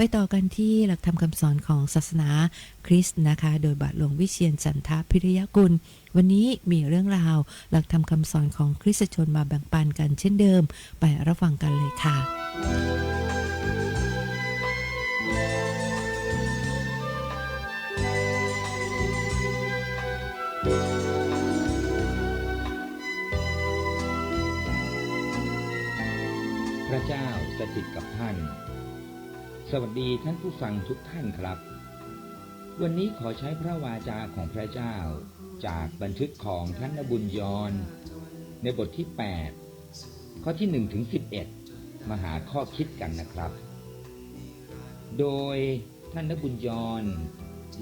ไปต่อกันที่หลักธรรมคำสอนของศาสนาคริสต์นะคะ โดยบาทหลวงวิเชียนจันทพิริยกุล วันนี้มีเรื่องราว หลักธรรมคำสอนของคริสตชนมาแบ่งปันกันเช่นเดิม ไปรับฟังกันเลยค่ะ พระเจ้าสถิตกับท่าน สวัสดีท่านผู้ฟังทุกท่านครับ วันนี้ขอใช้พระวาจาของพระเจ้า จากบันทึกของท่านนบุญยรในบทที่ 8 ข้อที่1ถึง11 มาหาข้อคิดกันนะครับ โดยท่านนบุญยร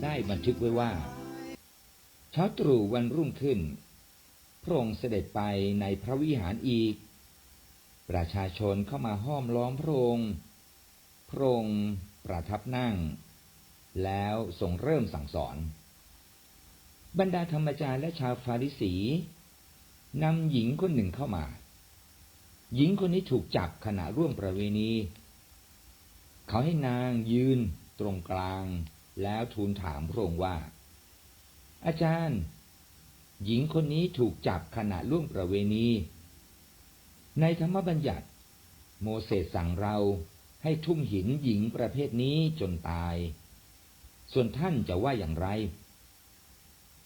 ได้บันทึกไว้ว่า เช้าตรู่วันรุ่งขึ้น พระองค์เสด็จไปในพระวิหารอีก ประชาชนเข้ามาห้อมล้อมพระองค์ พระองค์ประทับนั่ง แล้วทรงเริ่มสั่งสอน บรรดาธรรมจารย์และชาวฟาริสีนำหญิงคนหนึ่งเข้ามา หญิงคนนี้ถูกจับขณะร่วมประเวณี เขาให้นางยืนตรงกลาง แล้วทูลถามพระองค์ว่า อาจารย์ หญิงคนนี้ถูกจับขณะร่วมประเวณี ในธรรมบัญญัติ โมเสสสั่งเรา ให้ทุ่มหินหญิงประเภทนี้จนตาย ส่วนท่านจะว่าอย่างไร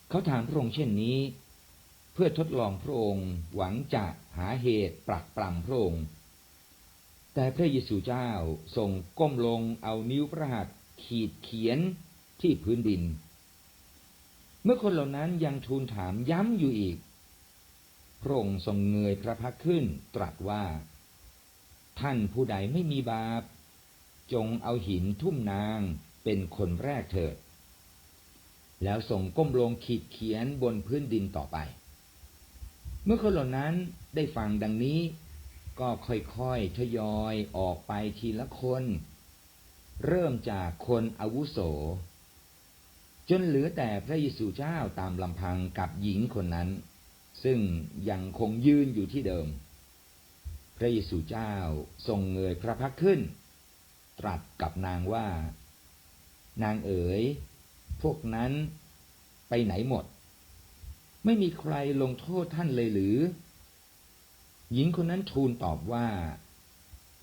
เขาถามพระองค์เช่นนี้ เพื่อทดลองพระองค์หวังจะหาเหตุปรักปรำพระองค์ แต่พระเยซูเจ้าทรงก้มลงเอานิ้วพระหัตถ์ขีดเขียนที่พื้นดิน เมื่อคนเหล่านั้นยังทูลถามย้ำอยู่อีก พระองค์ทรงเงยพระพักขึ้นตรัสว่า ท่านผู้ใดไม่มีบาป จงเอาหินทุ่มนางเป็นคนแรกเถิด แล้วทรงก้มลงขีดเขียนบนพื้นดินต่อไป เมื่อคนเหล่านั้นได้ฟังดังนี้ ก็ค่อยๆทยอยออกไปทีละคน เริ่มจากคนอาวุโส จนเหลือแต่พระเยซูเจ้าตามลำพังกับหญิงคนนั้น ซึ่งยังคงยืนอยู่ที่เดิม พระเยซูเจ้าทรงเงยพระพักขึ้น ตรัสกับนางว่า นางเอ๋ย พวกนั้นไปไหนหมด ไม่มีใครลงโทษท่านเลยหรือ หญิงคนนั้นทูลตอบว่า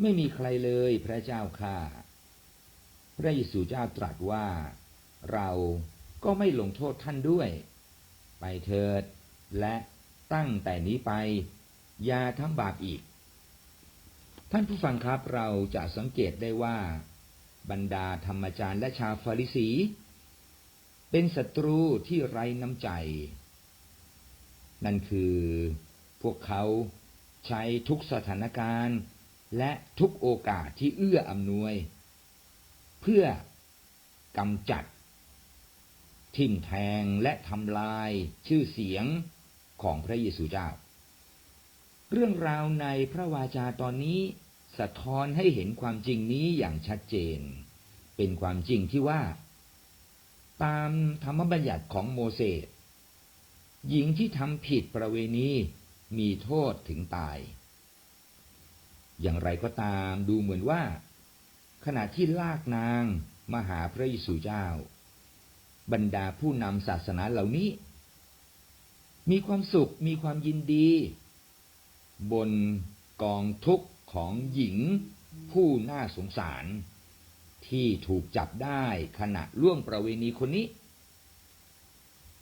ไม่มีใครเลยพระเจ้าค่ะ พระเยซูเจ้าตรัสว่า เราก็ไม่ลงโทษท่านด้วย ไปเถิด และตั้งแต่นี้ไป อย่าทำบาปอีก ท่านผู้ฟังครับเราจะสังเกตได้ว่า บรรดาธรรมจารย์และชาวฟาริสี เป็นศัตรูที่ไร้น้ำใจ นั่นคือพวกเขาใช้ทุกสถานการณ์ และทุกโอกาสที่เอื้ออำนวย เพื่อกำจัด ทิ่มแทงและทำลายชื่อเสียงของพระเยซูเจ้า เรื่องราวในพระวาจาตอนนี้สะท้อนให้เห็นความจริงนี้อย่างชัดเจน เป็นความจริงที่ว่า ตามธรรมบัญญัติของโมเสสหญิงที่ทำผิดประเวณีมีโทษถึงตาย อย่างไรก็ตามดูเหมือนว่า ขณะที่ลากนางมาหาพระเยซูเจ้า บรรดาผู้นำศาสนาเหล่านี้ มีความสุขมีความยินดี บนกองทุกข์ของหญิงผู้น่าสงสาร ที่ถูกจับได้ขณะล่วงประเวณีคนนี้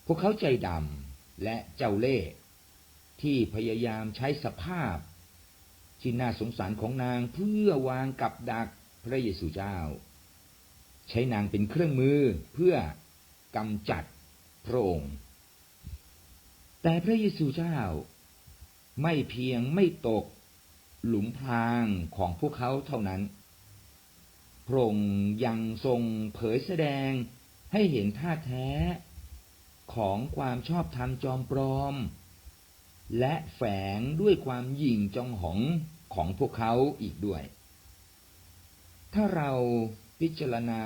พวกเขาใจดำและเจ้าเล่ห์ที่พยายามใช้สภาพ ที่น่าสงสารของนางเพื่อวางกับดักพระเยซูเจ้า ใช้นางเป็นเครื่องมือเพื่อกำจัดพระองค์ แต่พระเยซูเจ้า ไม่เพียงไม่ตกหลุมพรางของพวกเขาเท่านั้น พระองค์ยังทรงเผยแสดงให้เห็นท่าแท้ของความชอบธรรมจอมปลอม และแฝงด้วยความหยิ่งจองหองของพวกเขาอีกด้วย ถ้าเราพิจารณา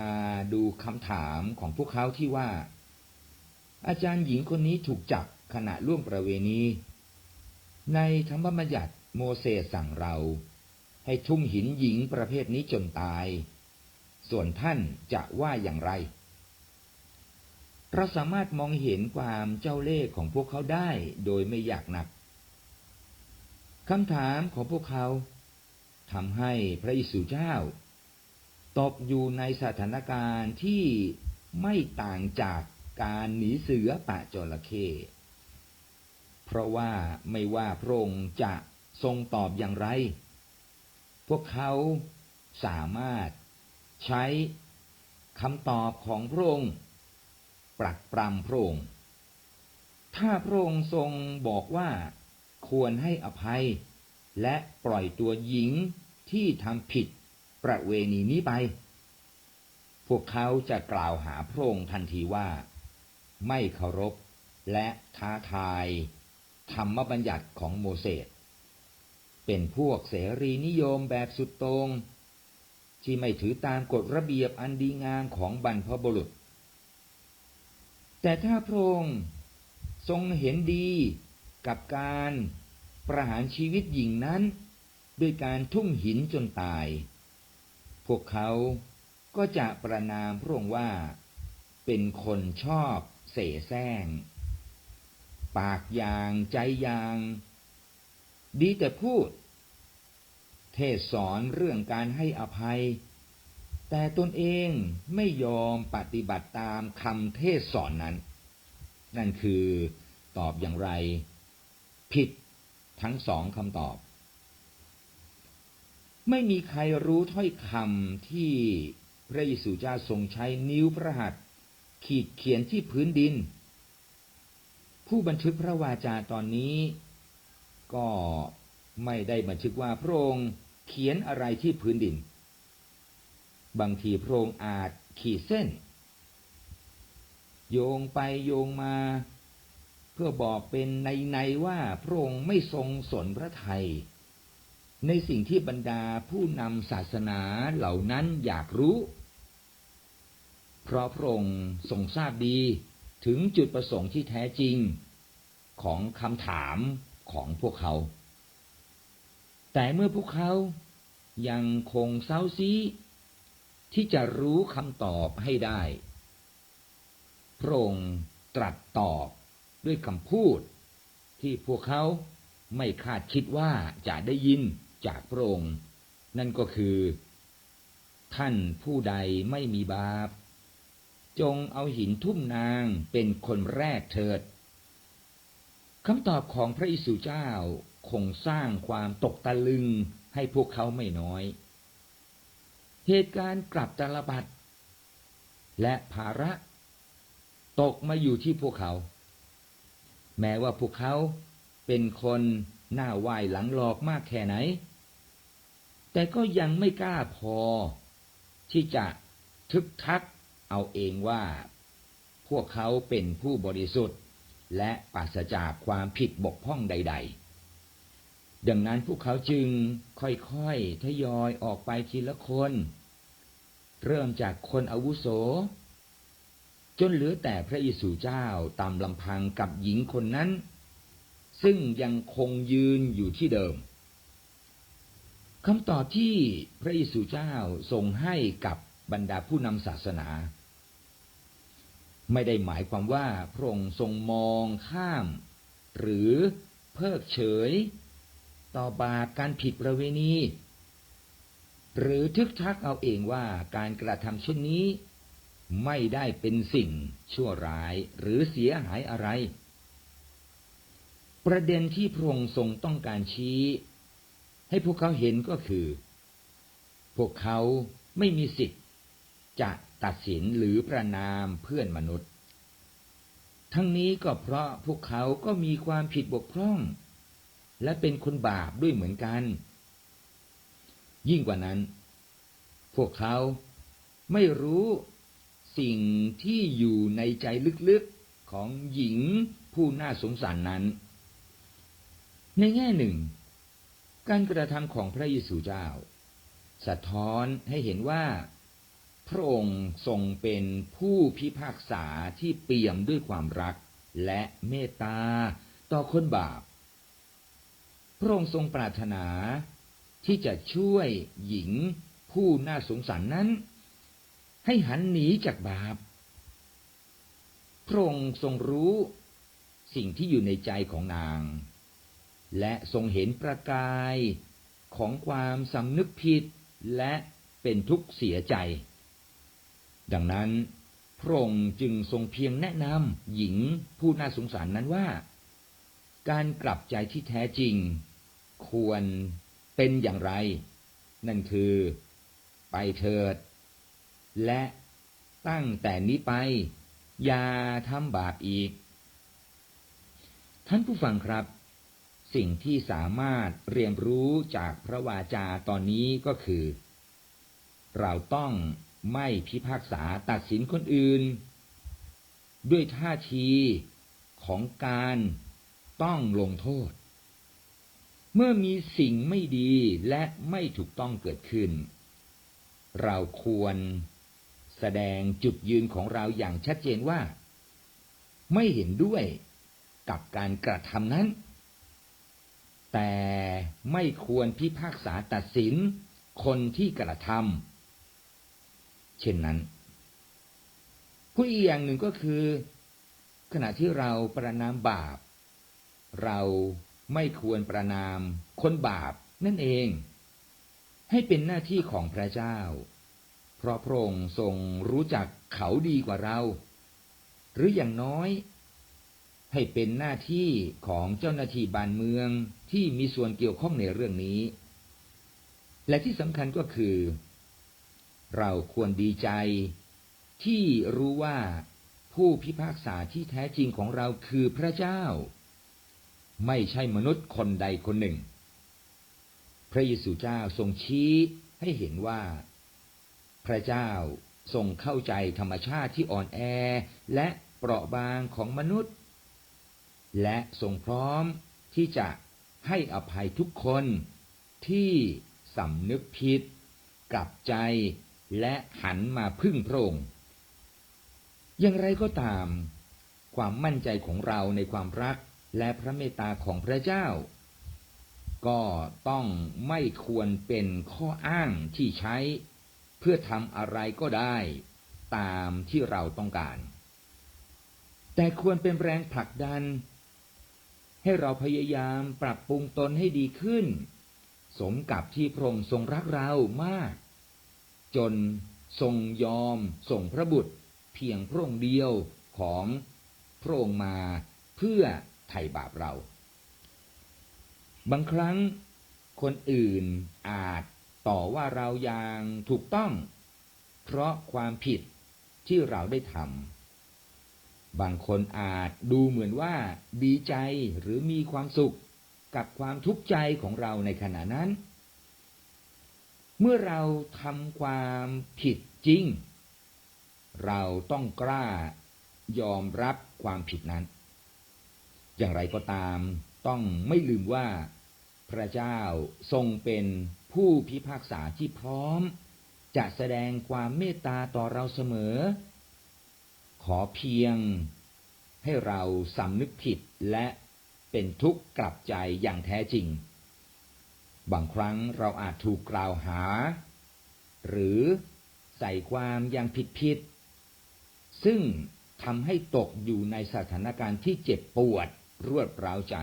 ดูคำถามของพวกเขาที่ว่า อาจารย์หญิงคนนี้ถูกจับขณะล่วงประเวณี ในธรรมบัญญัติโมเสสสั่งเรา ให้ทุ่มหินหญิงประเภทนี้จนตาย ส่วนท่านจะว่าอย่างไร เราสามารถมองเห็นความเจ้าเล่ห์ของพวกเขาได้โดยไม่อยากหนักคำถามของพวกเขาทำให้พระอิสุเจ้า ตกอยู่ในสถานการณ์ที่ไม่ต่างจากการหนีเสือป่าจระเข้ เพราะว่าไม่ว่าพระองค์จะทรงตอบอย่างไร พวกเขาสามารถใช้คำตอบของพระองค์ปรักปรำพระองค์ ถ้าพระองค์ทรงบอกว่าควรให้อภัย และปล่อยตัวหญิงที่ทำผิดประเวณีนี้ไป พวกเขาจะกล่าวหาพระองค์ทันทีว่า ไม่เคารพและท้าทาย ธรรมบัญญัติของโมเสสเป็นพวกเสรีนิยมแบบสุดโตรงที่ไม่ถือตามกฎระเบียบอันดีงามของบรรพบุรุษ แต่ถ้าพระองค์ทรงเห็นดีกับการประหารชีวิตหญิงนั้น ด้วยการทุ่มหินจนตาย พวกเขาก็จะประนามพระองค์ว่าเป็นคนชอบเสแสร้ง ปากยางใจยาง ดีแต่พูด เทศสอนเรื่องการให้อภัย แต่ตนเองไม่ยอมปฏิบัติตามคำเทศสอนนั้น นั่นคือตอบอย่างไร ผิดทั้งสองคำตอบ ไม่มีใครรู้ถ้อยคำที่พระเยซูเจ้าทรงใช้นิ้วพระหัตถ์ขีดเขียนที่พื้นดิน ผู้บันทึกพระวาจาตอนนี้ ก็ไม่ได้บันทึกว่าพระองค์เขียนอะไรที่พื้นดิน บางทีพระองค์อาจขีดเส้น โยงไปโยงมา เพื่อบอกเป็นในในว่าพระองค์ไม่ทรงสนพระไทย ในสิ่งที่บรรดาผู้นำศาสนาเหล่านั้นอยากรู้ เพราะพระองค์ทรงทราบดี ถึงจุดประสงค์ที่แท้จริงของคำถามของพวกเขา แต่เมื่อพวกเขายังคงเซาซีที่จะรู้คำตอบให้ได้ พระองค์ตรัสตอบด้วยคำพูดที่พวกเขาไม่คาดคิดว่าจะได้ยินจากพระองค์ นั่นก็คือ ท่านผู้ใดไม่มีบาป จงเอาหินทุ่มนางเป็นคนแรกเถิดคำตอบของพระอิสุเจ้าคงสร้างความตกตะลึงให้พวกเขาไม่น้อย เหตุการณ์กลับตาลบัดและภาระ ตกมาอยู่ที่พวกเขา แม้ว่าพวกเขาเป็นคนหน้าไหวหลังหลอกมากแค่ไหน แต่ก็ยังไม่กล้าพอ ที่จะทึกทัก เอาเองว่าพวกเขาเป็นผู้บริสุทธิ์ และปราศจากความผิดบกพร่องใด ๆ ดังนั้นพวกเขาจึงค่อยๆทยอยออกไปทีละคน เริ่มจากคนอาวุโส จนเหลือแต่พระเยซูเจ้าตามลำพังกับหญิงคนนั้น ซึ่งยังคงยืนอยู่ที่เดิมคำตอบที่พระเยซูเจ้าทรงให้กับบรรดาผู้นำศาสนา ไม่ได้หมายความว่าพระองค์ทรงมองข้าม หรือเพิกเฉย ต่อบาปการผิดประเวณี หรือทึกทักเอาเองว่าการกระทำเช่นนี้ ไม่ได้เป็นสิ่งชั่วร้ายหรือเสียหายอะไร ประเด็นที่พระองค์ทรงต้องการชี้ ให้พวกเขาเห็นก็คือ พวกเขาไม่มีสิทธิ์จะ ตัดสินหรือประนามเพื่อนมนุษย์ ทั้งนี้ก็เพราะพวกเขาก็มีความผิดบกพร่อง และเป็นคนบาปด้วยเหมือนกัน ยิ่งกว่านั้น พวกเขาไม่รู้สิ่งที่อยู่ในใจลึกๆของหญิงผู้น่าสงสารนั้น ในแง่หนึ่ง การกระทำของพระเยซูเจ้า สะท้อนให้เห็นว่า พระองค์ทรงเป็นผู้พิพากษาที่เปี่ยมด้วยความรักและเมตตาต่อคนบาป พระองค์ทรงปรารถนาที่จะช่วยหญิงผู้น่าสงสารนั้น ให้หันหนีจากบาป พระองค์ทรงรู้สิ่งที่อยู่ในใจของนาง และทรงเห็นประกายของความสำนึกผิดและเป็นทุกข์เสียใจ ดังนั้นพระองค์จึงทรงเพียงแนะนำหญิงผู้น่าสงสารนั้นว่า การกลับใจที่แท้จริง ควรเป็นอย่างไร นั่นคือไปเถิด และตั้งแต่นี้ไป อย่าทำบาปอีก ท่านผู้ฟังครับ สิ่งที่สามารถเรียนรู้จากพระวาจาตอนนี้ก็คือ เราต้อง ไม่พิพากษาตัดสินคนอื่น ด้วยท่าทีของการต้องลงโทษ เมื่อมีสิ่งไม่ดีและไม่ถูกต้องเกิดขึ้น เราควรแสดงจุดยืนของเราอย่างชัดเจนว่า ไม่เห็นด้วยกับการกระทำนั้น แต่ไม่ควรพิพากษาตัดสินคนที่กระทำ เช่นนั้นผู้อีกอย่างหนึ่งก็คือ ขณะที่เราประนามบาป เราไม่ควรประนามคนบาปนั่นเอง ให้เป็นหน้าที่ของพระเจ้า เพราะพระองค์ทรงรู้จักเขาดีกว่าเรา หรืออย่างน้อย ให้เป็นหน้าที่ของเจ้าหน้าที่บ้านเมืองที่มีส่วนเกี่ยวข้องในเรื่องนี้ และที่สำคัญก็คือ เราควรดีใจ ที่รู้ว่าผู้พิพากษาที่แท้จริงของเราคือพระเจ้า ไม่ใช่มนุษย์คนใดคนหนึ่ง พระเยซูเจ้าทรงชี้ให้เห็นว่า พระเจ้าทรงเข้าใจธรรมชาติที่อ่อนแอและเปราะบางของมนุษย์ และทรงพร้อมที่จะให้อภัยทุกคนที่สำนึกผิด กลับใจ และหันมาพึ่งพระองค์ อย่างไรก็ตาม ความมั่นใจของเราในความรักและพระเมตตาของพระเจ้า ก็ต้องไม่ควรเป็นข้ออ้างที่ใช้ เพื่อทำอะไรก็ได้ตามที่เราต้องการ แต่ควรเป็นแรงผลักดัน ให้เราพยายามปรับปรุงตนให้ดีขึ้น สมกับที่พระองค์ทรงรักเรามาก จนทรงยอมส่งพระบุตรเพียงพระองค์เดียวของพระองค์มาเพื่อไถ่บาปเรา บางครั้งคนอื่นอาจต่อว่าเราอย่างถูกต้อง เพราะความผิดที่เราได้ทำบางคนอาจดูเหมือนว่าดีใจหรือมีความสุขกับความทุกข์ใจของเราในขณะนั้น เมื่อเราทำความผิดจริง เราต้องกล้ายอมรับความผิดนั้น อย่างไรก็ตามต้องไม่ลืมว่าพระเจ้าทรงเป็นผู้พิพากษาที่พร้อม จะแสดงความเมตตาต่อเราเสมอ ขอเพียงให้เราสำนึกผิดและเป็นทุกข์กลับใจอย่างแท้จริง บางครั้งเราอาจถูกกล่าวหา หรือใส่ความอย่างผิดผิดซึ่งทำให้ตกอยู่ในสถานการณ์ที่เจ็บปวดรวดร้าวใจ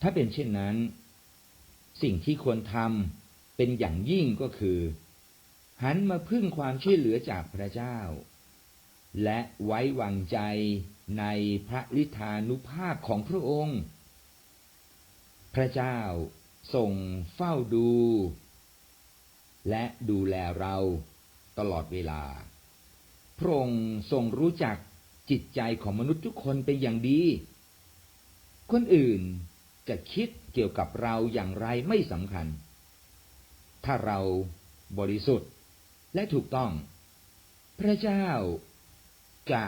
ถ้าเป็นเช่นนั้น สิ่งที่ควรทำเป็นอย่างยิ่งก็คือ หันมาพึ่งความช่วยเหลือจากพระเจ้า และไว้วางใจในพระลิธานุภาพของพระองค์ พระเจ้า ทรงเฝ้าดู และดูแลเราตลอดเวลา พระองค์ทรงรู้จักจิตใจของมนุษย์ทุกคนเป็นอย่างดี คนอื่นจะคิดเกี่ยวกับเราอย่างไรไม่สำคัญ ถ้าเราบริสุทธิ์และถูกต้อง พระเจ้าจะ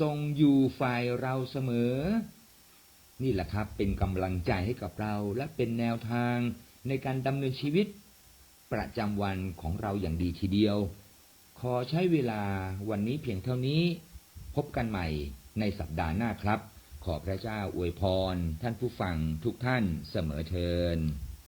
ทรงอยู่ฝ่ายเราเสมอ นี่แหละครับเป็นกำลังใจให้กับเราและเป็นแนวทางในการดำเนินชีวิตประจำวันของเราอย่างดีทีเดียว ขอใช้เวลาวันนี้เพียงเท่านี้ พบกันใหม่ในสัปดาห์หน้าครับ ขอพระเจ้าอวยพร ท่านผู้ฟังทุกท่านเสมอเทิน